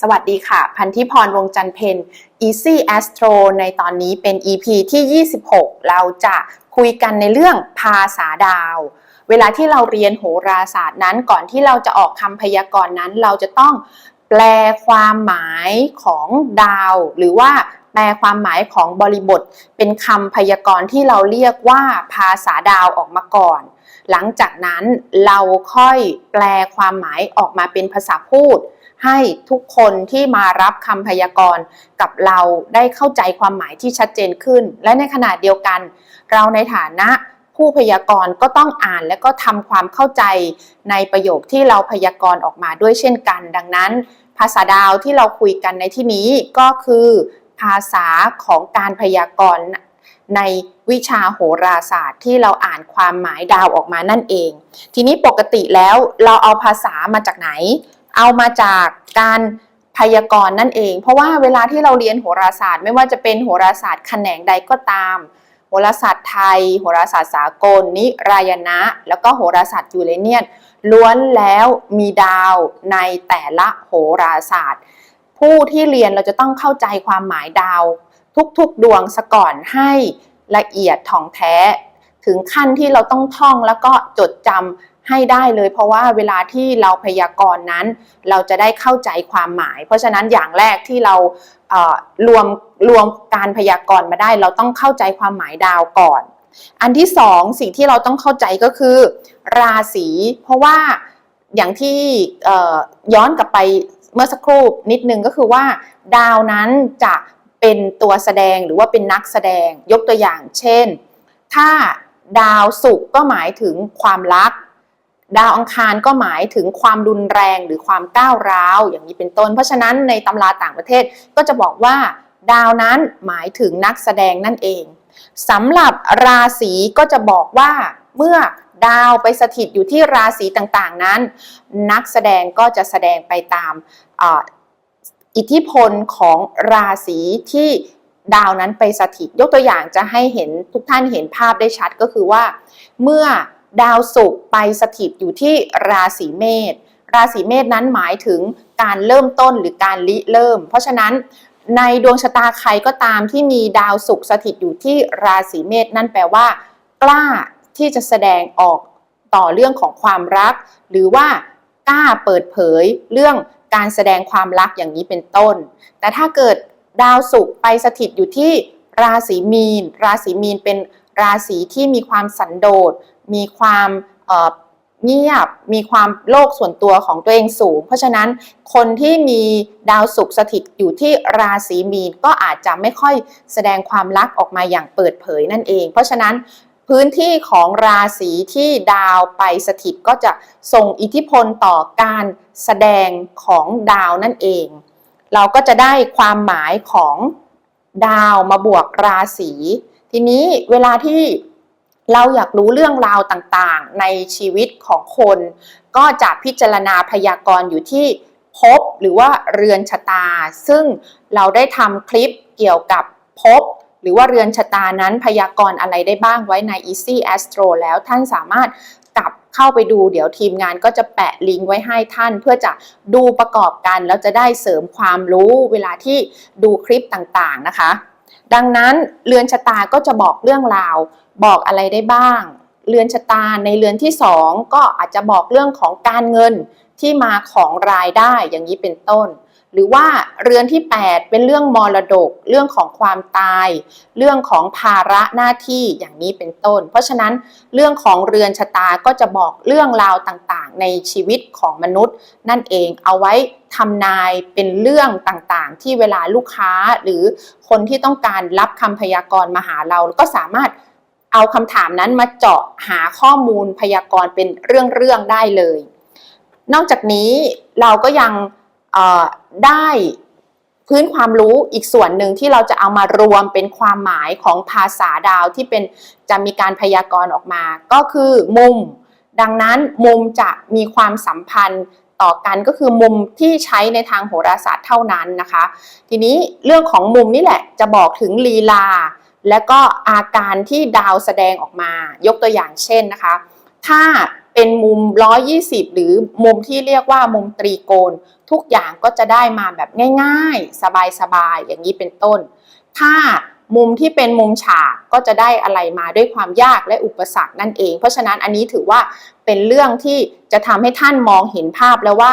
สวัสดีค่ะ พันธิพรวงจันเพน Easy Astro ในตอนนี้เป็น EP ที่ 26 เราจะคุยกันในเรื่องภาษาดาว เวลาที่เราเรียนโหราศาสตร์นั้น ก่อนที่เราจะออกคำพยากรณ์นั้น เราจะต้องแปลความหมายของดาว หรือว่าแปลความหมายของบริบท เป็นคำพยากรณ์ที่เราเรียกว่าภาษาดาวออกมาก่อน หลังจากนั้นเราค่อยแปลความหมายออกมาเป็นภาษาพูด ให้ทุกคนที่มารับคำพยากรณ์กับเราได้เข้าใจความหมายที่ชัดเจนขึ้น และในขณะเดียวกัน เราในฐานะผู้พยากรณ์ก็ต้องอ่านและก็ทำความเข้าใจในประโยคที่เราพยากรณ์ออกมาด้วยเช่นกัน ดังนั้น ภาษาดาวที่เราคุยกันในที่นี้ก็คือ ภาษาของการพยากรณ์ ในวิชาโหราศาสตร์ที่เราอ่านความหมายดาวออกมานั่นเอง ทีนี้ปกติแล้วเราเอาภาษามาจากไหน เอามาจากการพยากรณ์นั่นเอง เพราะว่าเวลาที่เราเรียนโหราศาสตร์ ไม่ว่าจะเป็นโหราศาสตร์แขนงใดก็ตาม โหราศาสตร์ไทย โหราศาสตร์สากล นิรายณะ แล้วก็โหราศาสตร์ยูเรเนียนล้วนแล้วมีดาวในแต่ละโหราศาสตร์ ผู้ที่เรียนเราจะต้องเข้าใจความหมายดาว ทุกๆดวงซะก่อนให้ละเอียดถ่องแท้ ถึงขั้นที่เราต้องท่องแล้วก็จดจำให้ได้เลย เพราะว่าเวลาที่เราพยากรณ์นั้น เราจะได้เข้าใจความหมาย เพราะฉะนั้นอย่างแรกที่เราเอ่อรวมรวมการพยากรณ์มาได้ เราต้องเข้าใจความหมายดาวก่อน อันที่สองสิ่งที่เราต้องเข้าใจก็คือ ราศีเพราะว่าอย่างที่ย้อนกลับไปเมื่อสักครู่นิดนึงก็คือว่า ดาวนั้นจะ เป็นตัวแสดงหรือว่าเป็นนักแสดงยกตัวอย่าง เช่น ถ้าดาวศุกร์ก็หมายถึงความรัก ดาวอังคารก็หมายถึงความรุนแรงหรือความก้าวร้าวอย่างนี้เป็นต้น เพราะฉะนั้นในตำราต่างประเทศก็จะบอกว่า ดาวนั้นหมายถึงนักแสดงนั่นเองสำหรับราศีก็จะบอกว่าเมื่อดาวไปสถิตอยู่ที่ราศีต่างๆนั้น นักแสดงก็จะแสดงไปตาม อิทธิพลของราศีที่ดาวนั้นไปสถิตยกตัวอย่างจะให้เห็นทุกท่านเห็นภาพได้ชัดก็คือว่า เมื่อดาวศุกร์ไปสถิตอยู่ที่ราศีเมษราศีเมษนั้นหมายถึงการเริ่มต้นหรือการริเริ่ม เพราะฉะนั้นในดวงชะตาใครก็ตามที่มีดาวศุกร์สถิตอยู่ที่ราศีเมษนั่นแปลว่า กล้าที่จะแสดงออกต่อเรื่องของความรัก หรือว่ากล้าเปิดเผยเรื่อง การแสดงความรักอย่างนี้เป็นต้น แต่ถ้าเกิดดาวศุกร์ไปสถิตอยู่ที่ราศีมีน ราศีมีนเป็นราศีที่มีความสันโดษ มีความเงียบ มีความโลกส่วนตัวของตัวเองสูง เพราะฉะนั้นคนที่มีดาวศุกร์สถิตอยู่ที่ราศีมีนก็อาจจะไม่ค่อยแสดงความรักออกมาอย่างเปิดเผยนั่นเอง เพราะฉะนั้น พื้นที่ของราศีที่ดาวไปสถิตก็จะส่งอิทธิพลต่อการแสดงของดาวนั่นเอง เราก็จะได้ความหมายของดาวมาบวกราศีทีนี้เวลาที่เราอยากรู้เรื่องราวต่างๆ ในชีวิตของคน ก็จะพิจารณาพยากรณ์อยู่ที่ภพหรือว่าเรือนชะตา ซึ่งเราได้ทำคลิปเกี่ยวกับภพ หรือว่าเรือนชะตานั้นพยากรณ์อะไรได้บ้างไว้ใน Easy Astro แล้วท่านสามารถกลับเข้าไปดูเดี๋ยวทีมงานก็จะแปะลิงก์ไว้ให้ท่าน เพื่อจะดูประกอบกันแล้วจะได้เสริมความรู้เวลาที่ดูคลิปต่างๆนะคะ ดังนั้นเรือนชะตาก็จะบอกเรื่องราว บอกอะไรได้บ้าง เรือนชะตาในเรือนที่ 2 ก็อาจจะบอกเรื่องของการเงินที่มาของรายได้อย่างนี้เป็นต้น หรือว่าเรือนที่ 8 เป็นเรื่องมรดก เรื่องของความตาย เรื่องของภาระหน้าที่อย่างนี้เป็นต้น เพราะฉะนั้นเรื่องของเรือนชะตาก็จะบอกเรื่องราวต่างๆ ในชีวิตของมนุษย์ นั่นเองเอาไว้ทำนายเป็นเรื่องต่างๆ ที่เวลาลูกค้าหรือคนที่ต้องการรับคำพยากรณ์มาหาเราก็สามารถเอาคำถามนั้นมาเจาะหาข้อมูลพยากรณ์เป็นเรื่องๆได้เลย นอกจากนี้เราก็ยัง ได้พื้นความรู้อีกส่วนหนึ่งที่เราจะเอามารวมเป็นความหมายของภาษาดาวที่เป็นจะมีการพยากรณ์ออกมา ก็คือมุม ดังนั้นมุมจะมีความสัมพันธ์ต่อกันก็คือมุมที่ใช้ในทางโหราศาสตร์เท่านั้นนะคะ ทีนี้เรื่องของมุมนี่แหละจะบอกถึงลีลา และก็อาการที่ดาวแสดงออกมา ยกตัวอย่างเช่นนะคะ ถ้า เป็นมุม 120 หรือมุมที่เรียกว่ามุมตรีโกณ ทุกอย่างก็จะได้มาแบบง่าย ๆ สบาย ๆ อย่างนี้เป็นต้น ถ้ามุมที่เป็นมุมฉากก็จะได้อะไรมาด้วยความยากและอุปสรรคนั่นเอง เพราะฉะนั้นอันนี้ถือว่าเป็นเรื่องที่จะทำให้ท่านมองเห็นภาพแล้วว่า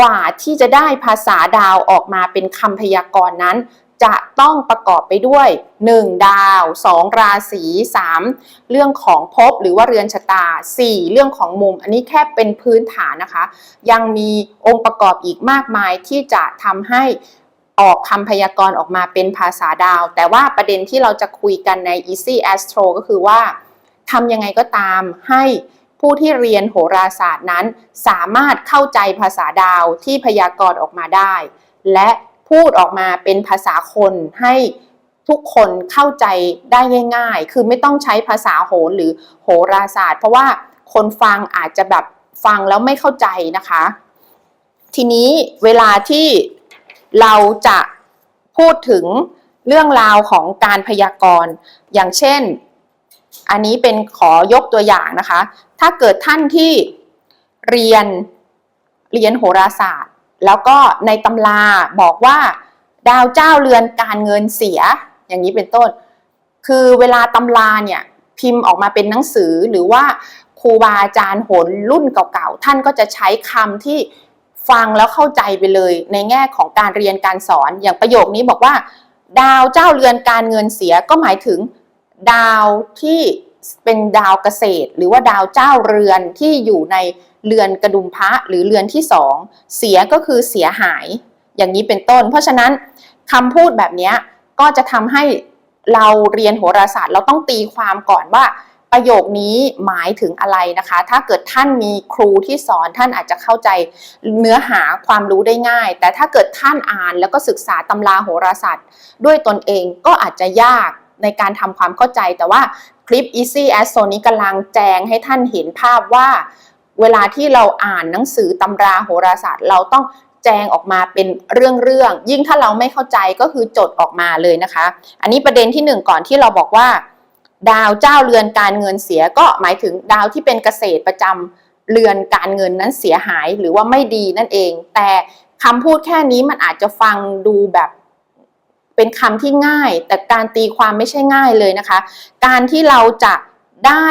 กว่าที่จะได้ภาษาดาวออกมาเป็นคำพยากรณ์นั้น จะต้องประกอบไปด้วย 1 ดาว 2 ราศี 3 เรื่องของภพหรือว่าเรือนชะตา 4 เรื่องของมุม อันนี้แค่เป็นพื้นฐานนะคะ ยังมีองค์ประกอบอีกมากมายที่จะทำให้ออกคำพยากรณ์ออกมาเป็นภาษาดาว แต่ว่าประเด็นที่เราจะคุยกันใน Easy Astro ก็คือว่าทำยังไงก็ตามให้ผู้ที่เรียนโหราศาสตร์นั้น สามารถเข้าใจภาษาดาวที่พยากรณ์ออกมาได้ และ พูดออกมาเป็นภาษาคนให้ทุกคนเข้าใจได้ง่าย ๆ คือไม่ต้องใช้ภาษาโหรหรือโหราศาสตร์ เพราะว่าคนฟังอาจจะแบบฟังแล้วไม่เข้าใจนะคะ ทีนี้เวลาที่เราจะพูดถึงเรื่องราวของการพยากรณ์ อย่างเช่น อันนี้เป็นขอยกตัวอย่างนะคะ ถ้าเกิดท่านที่เรียนเรียนโหราศาสตร์ แล้วก็ในตำราบอกว่าดาวเจ้าเรือนการเงินเสีย อย่างนี้เป็นต้น คือเวลาตำราเนี่ยพิมพ์ออกมาเป็นหนังสือหรือว่าครูบาอาจารย์โหนรุ่นเก่าๆ ท่านก็จะใช้คำที่ฟังแล้วเข้าใจไปเลย ในแง่ของการเรียนการสอน อย่างประโยคนี้บอกว่า ดาวเจ้าเรือนการเงินเสียก็หมายถึง ดาวที่ เป็นดาวเกษตร หรือว่าดาวเจ้าเรือนที่อยู่ในเรือนกระดุมพระหรือเรือนที่สองเสียก็คือเสียหาย อย่างนี้เป็นต้น เพราะฉะนั้นคำพูดแบบนี้ก็จะทำให้เราเรียนโหราศาสตร์เราต้องตีความก่อนว่าประโยคนี้หมายถึงอะไรนะคะ ถ้าเกิดท่านมีครูที่สอนท่านอาจจะเข้าใจเนื้อหาความรู้ได้ง่าย แต่ถ้าเกิดท่านอ่านแล้วก็ศึกษาตำราโหราศาสตร์ ด้วยตนเองก็อาจจะยากในการทำความเข้าใจ แต่ว่า คลิป Easy as o นี้กำลังแจงให้ท่านเห็นภาพว่า เวลาที่เราอ่านหนังสือตำราโหราศาสตร์ เราต้องแจงออกมาเป็นเรื่องๆ ยิ่งถ้าเราไม่เข้าใจก็คือจดออกมาเลยนะคะ อันนี้ประเด็นที่หนึ่งก่อนที่เราบอกว่า ดาวเจ้าเรือนการเงินเสียก็หมายถึงดาวที่เป็นเกษตรประจำเรือนการเงินนั้นเสียหายหรือว่าไม่ดีนั่นเอง แต่คำพูดแค่นี้มันอาจจะฟังดูแบบ เป็นคำที่ง่าย แต่การตีความไม่ใช่ง่ายเลยนะคะ การที่เราจะได้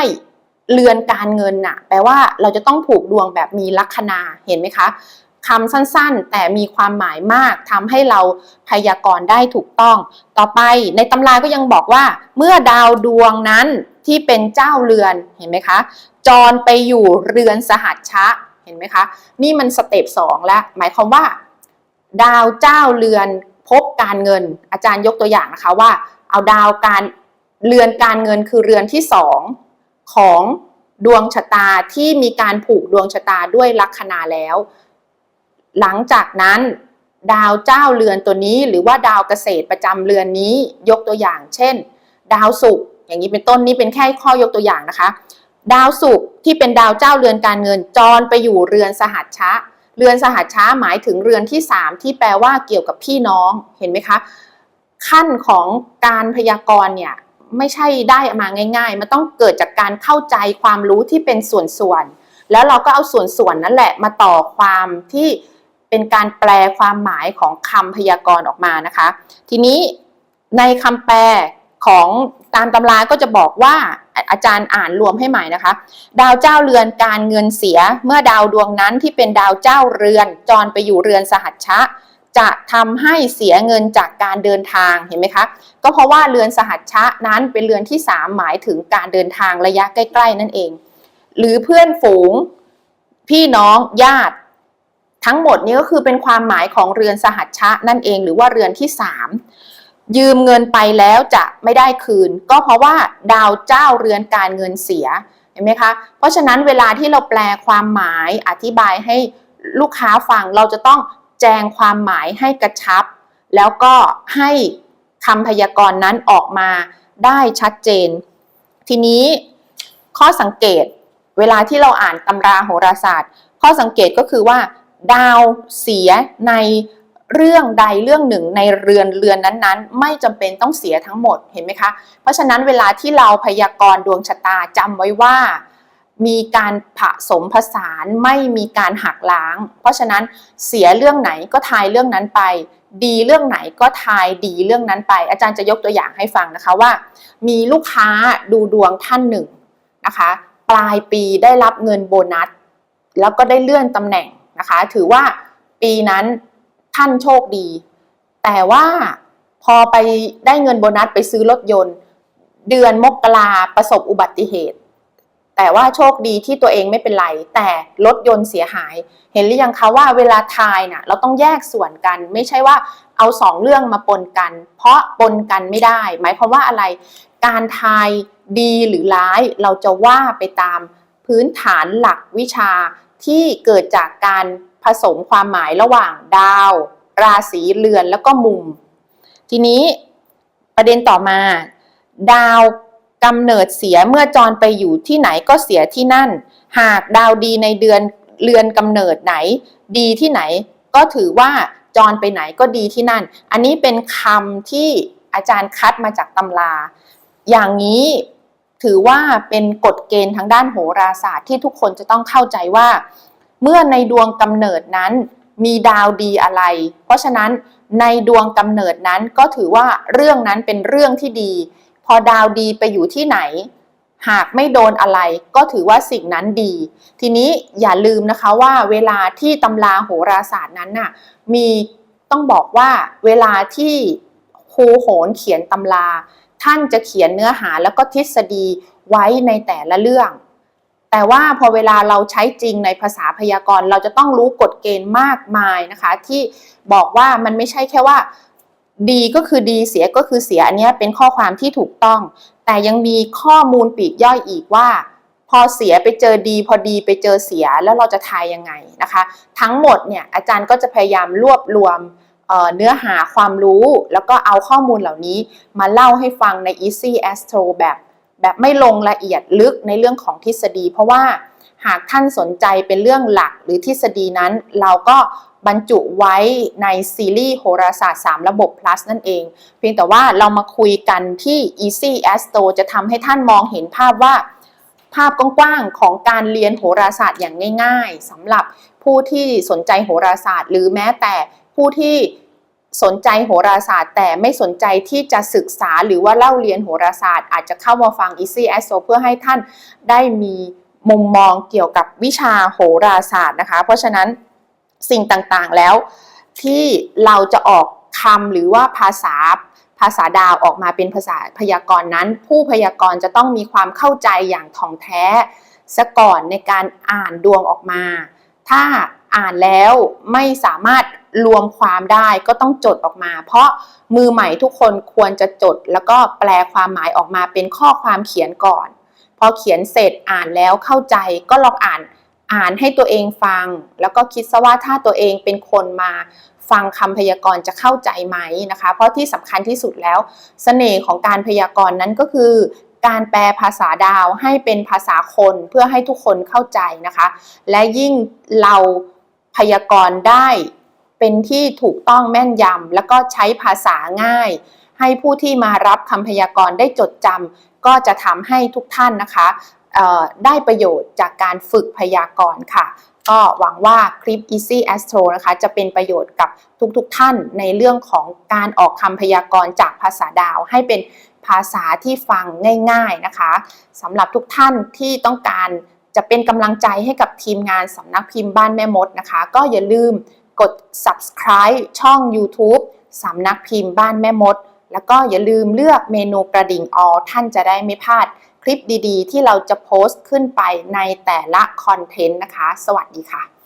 เรือนการเงินน่ะ แปลว่าเราจะต้องผูกดวงแบบมีลัคนาเห็นไหมคะคำสั้นๆ แต่มีความหมายมากทำให้เราพยากรณ์ได้ถูกต้อง ต่อไปในตำราก็ยังบอกว่า เมื่อดาวดวงนั้นที่เป็นเจ้าเรือนเห็นไหมคะ จรไปอยู่เรือนสหัชชะเห็นไหมคะ นี่มันสเต็ปสองแล้ว หมายความว่า ดาวเจ้าเรือน พบการเงินอาจารย์ยกตัวอย่างนะคะว่า เอาดาวการเรือนการเงินคือเรือนที่สองของดวงชะตาที่มีการผูกดวงชะตาด้วยลัคนาแล้ว หลังจากนั้นดาวเจ้าเรือนตัวนี้หรือว่าดาวเกษตรประจำเรือนนี้ยกตัวอย่าง เช่น ดาวศุกร์อย่างนี้เป็นต้นนี่เป็นแค่ข้อยกตัวอย่างนะคะ ดาวศุกร์ที่เป็นดาวเจ้าเรือนการเงินจรไปอยู่เรือนสหัชชะ เรือนสหัชชะหมายถึงเรือนที่ 3 ที่แปลว่าเกี่ยวกับพี่น้องเห็นไหมคะ ขั้นของการพยากรณ์เนี่ยไม่ใช่ได้มาง่าย ๆ มันต้องเกิดจากการเข้าใจความรู้ที่เป็นส่วนๆ แล้วเราก็เอาส่วนๆนั่นแหละมาต่อความที่เป็นการแปลความหมายของคำพยากรณ์ออกมานะคะ ทีนี้ในคำแปลของ ตามตำราก็จะบอกว่าอาจารย์อ่านรวมให้ใหม่นะคะ ดาวเจ้าเรือนการเงินเสียเมื่อดาวดวงนั้นที่เป็นดาวเจ้าเรือน จรไปอยู่เรือนสหัชชะ จะทำให้เสียเงินจากการเดินทางเห็นไหมคะก็เพราะว่าเรือนสหัชชะนั้นเป็นเรือนที่ 3 หมายถึงการเดินทางระยะใกล้ ๆ นั่นเอง หรือเพื่อนฝูงพี่น้องญาติทั้งหมดนี้ก็คือเป็นความหมายของเรือนสหัชชะนั่นเอง หรือว่าเรือนที่ 3 ยืมเงินไปแล้วจะไม่ได้คืน ก็เพราะว่าดาวเจ้าเรือนการเงินเสียเห็นไหมคะ เพราะฉะนั้นเวลาที่เราแปลความหมายอธิบายให้ลูกค้าฟังเราจะต้องแจงความหมายให้กระชับ แล้วก็ให้คำพยากรณ์นั้นออกมาได้ชัดเจน ทีนี้ข้อสังเกตเวลาที่เราอ่านตำราโหราศาสตร์ ข้อสังเกตก็คือว่า ดาวเสียใน เรื่องใดเรื่องหนึ่งในเรือนเรือนนั้นๆ ไม่จำเป็นต้องเสียทั้งหมดเห็นไหมคะเพราะฉะนั้นเวลาที่เราพยากรณ์ดวงชะตาจำไว้ว่า มีการผสมผสานไม่มีการหักล้าง เพราะฉะนั้นเสียเรื่องไหนก็ทายเรื่องนั้นไป ดีเรื่องไหนก็ทายดีเรื่องนั้นไป อาจารย์จะยกตัวอย่างให้ฟังนะคะว่า มีลูกค้าดูดวงท่านหนึ่งนะคะปลายปีได้รับเงินโบนัส แล้วก็ได้เลื่อนตำแหน่งนะคะ ถือว่าปีนั้น ท่านโชคดี แต่ว่าพอไปได้เงินโบนัสไปซื้อรถยนต์ เดือนมกราประสบอุบัติเหตุ แต่ว่าโชคดีที่ตัวเองไม่เป็นไร แต่รถยนต์เสียหาย เห็นหรือยังคะว่าเวลาทายน่ะเราต้องแยกส่วนกัน ไม่ใช่ว่าเอาสองเรื่องมาปนกัน เพราะปนกันไม่ได้ หมายความว่าอะไร การทายดีหรือร้ายเราจะว่าไปตามพื้นฐานหลักวิชาที่เกิดจากการ สมความหมายระหว่างดาว ราศีเรือนแล้วก็มุม ทีนี้ประเด็นต่อมา ดาวกำเนิดเสียเมื่อจรไปอยู่ที่ไหนก็เสียที่นั่น หากดาวดีในเดือนเรือนกำเนิดไหน ดีที่ไหน ก็ถือว่าจรไปไหนก็ดีที่นั่น อันนี้เป็นคำที่อาจารย์คัดมาจากตำรา อย่างนี้ถือว่าเป็นกฎเกณฑ์ทางด้านโหราศาสตร์ที่ทุกคนจะต้องเข้าใจว่า เมื่อในดวงกำเนิดนั้นมีดาวดีอะไร เพราะฉะนั้นในดวงกำเนิดนั้นก็ถือว่าเรื่องนั้นเป็นเรื่องที่ดี พอดาวดีไปอยู่ที่ไหน หากไม่โดนอะไร ก็ถือว่าสิ่งนั้นดี ทีนี้อย่าลืมนะคะว่าเวลาที่ตำราโหราศาสตร์นั้นน่ะมีต้องบอกว่าเวลาที่ครูโหนเขียนตำรา ท่านจะเขียนเนื้อหาแล้วก็ทฤษฎีไว้ในแต่ละเรื่อง แต่ว่าพอเวลาเราใช้จริงในภาษาพยากรณ์เราจะต้องรู้กฎเกณฑ์มากมายนะคะ ที่บอกว่ามันไม่ใช่แค่ว่าดีก็คือดีเสียก็คือเสียอันนี้เป็นข้อความที่ถูกต้อง แต่ยังมีข้อมูลปีกย่อยอีกว่า พอเสียไปเจอดี พอดีไปเจอเสียแล้วเราจะทายยังไงนะคะ ทั้งหมดเนี่ยอาจารย์ก็จะพยายามรวบรวมเเนื้อหาความรู้ แล้วก็เอาข้อมูลเหล่านี้มาเล่าให้ฟังใน Easy Astro แบบ แบบไม่ลงละเอียดลึกในเรื่องของทฤษฎี เพราะว่าหากท่านสนใจเป็นเรื่องหลักหรือทฤษฎีนั้น เราก็บรรจุไว้ในซีรีส์โหราศาสตร์ 3 ระบบ plus นั่นเอง เพียงแต่ว่าเรามาคุยกันที่ Easy Astro จะทำให้ท่านมองเห็นภาพว่า ภาพกว้างๆของการเรียนโหราศาสตร์อย่างง่าย ๆสำหรับผู้ที่สนใจโหราศาสตร์ หรือแม้แต่ผู้ที่ สนใจโหราศาสตร์ แต่ไม่สนใจที่จะศึกษาหรือว่าเล่าเรียนโหราศาสตร์ อาจจะเข้ามาฟัง Easy Astro เพื่อให้ท่านได้มีมุมมองเกี่ยวกับวิชาโหราศาสตร์นะคะ เพราะฉะนั้นสิ่งต่างๆแล้วที่เราจะออกคำหรือว่าภาษาภาษาดาวออกมาเป็นภาษาพยากรณ์นั้น ผู้พยากรณ์จะต้องมีความเข้าใจอย่างถ่องแท้ซะก่อนในการอ่านดวงออกมา ถ้าอ่านแล้วไม่สามารถรวมความได้ก็ต้องจดออกมา เพราะมือใหม่ทุกคนควรจะจด แล้วก็แปลความหมายออกมาเป็นข้อความเขียนก่อน พอเขียนเสร็จอ่านแล้วเข้าใจก็ลองอ่านอ่านให้ตัวเองฟัง แล้วก็คิดซะว่าถ้าตัวเองเป็นคนมาฟังคำพยากรณ์จะเข้าใจไหมนะคะ เพราะที่สำคัญที่สุดแล้วเสน่ห์ของการพยากรณ์นั้นก็คือ การแปลภาษาดาวให้เป็นภาษาคนเพื่อให้ทุกคนเข้าใจนะคะ และยิ่งเราพยากรณ์ได้ เป็นที่ถูกต้องแม่นยำแล้วก็ใช้ภาษาง่าย ให้ผู้ที่มารับคำพยากรณ์ได้จดจำก็จะทำให้ทุกท่านนะคะได้ประโยชน์จากการฝึกพยากรณ์ค่ะ ก็หวังว่าคลิป Easy Astro นะคะ จะเป็นประโยชน์กับทุกๆทท่านในเรื่องของการออกคำพยากรณ์จากภาษาดาวให้เป็นภาษาที่ฟังง่าย ๆนะคะสำหรับทุกท่านที่ต้องการจะเป็นกำลังใจให้กับทีมงานสำนักพิมพ์บ้านแม่มดนะคะ ก็อย่าลืม กด subscribe ช่อง YouTube สำนักพิมพ์บ้านแม่มด แล้วก็อย่าลืมเลือกเมนูกระดิ่งออท่านจะได้ไม่พลาด คลิปดีๆ ที่เราจะโพสต์ขึ้นไปในแต่ละคอนเทนต์นะคะ สวัสดีค่ะ